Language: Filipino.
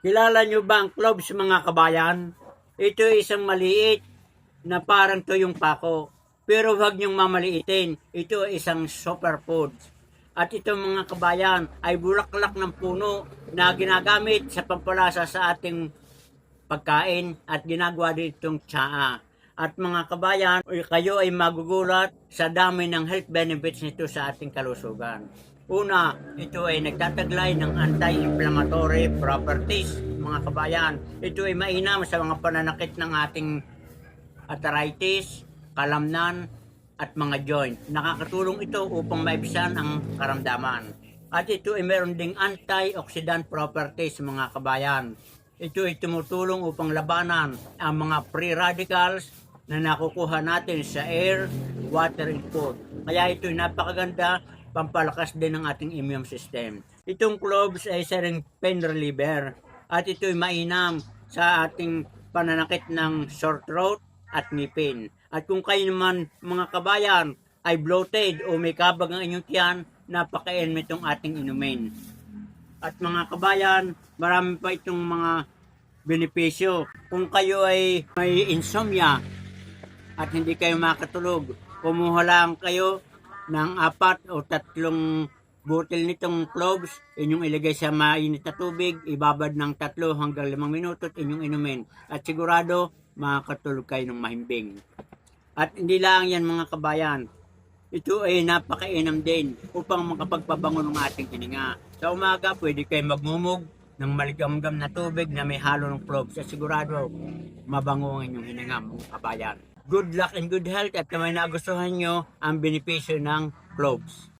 Kilala nyo ba ang cloves mga kabayan? Ito isang maliit na parang tuyong pako. Pero huwag niyong mamaliitin. Ito ay isang superfood. At ito mga kabayan ay bulaklak ng puno na ginagamit sa pampalasa sa ating pagkain at ginagawa ditong tsaa. At mga kabayan, ay kayo ay magugulat sa dami ng health benefits nito sa ating kalusugan. Una, ito ay nagtataglay ng anti-inflammatory properties, mga kabayan. Ito ay mainam sa mga pananakit ng ating arthritis, kalamnan, at mga joint. Nakakatulong ito upang maibsan ang karamdaman. At ito ay meron ding antioxidant properties, mga kabayan. Ito ay tumutulong upang labanan ang mga free radicals na nakukuha natin sa air, water, and food. Kaya ito ay napakaganda, pampalakas din ng ating immune system. Itong cloves ay isa ring pain reliever at ito ay mainam sa ating pananakit ng sore throat at ngipin. At kung kayo naman mga kabayan ay bloated o may kabag ang inyong tiyan, napakain itong ating inumin. At mga kabayan, marami pa itong mga benepisyo. Kung kayo ay may insomnia at hindi kayo makatulog, kumuha lang kayo ng apat o tatlong butil nitong cloves, inyong ilagay sa mainit na tubig, ibabad ng tatlo hanggang limang minuto at inyong inumin. At sigurado, makakatulog kayo ng mahimbing. At hindi lang yan mga kabayan, ito ay napakainam din upang makapagpabango ng ating hininga. Sa umaga, pwede kayo magmumog ng maligamgam na tubig na may halo ng cloves. At sigurado, mabango ang inyong hininga mga kabayan. Good luck and good health at may nagustuhan nyo ang benepisyo ng cloves.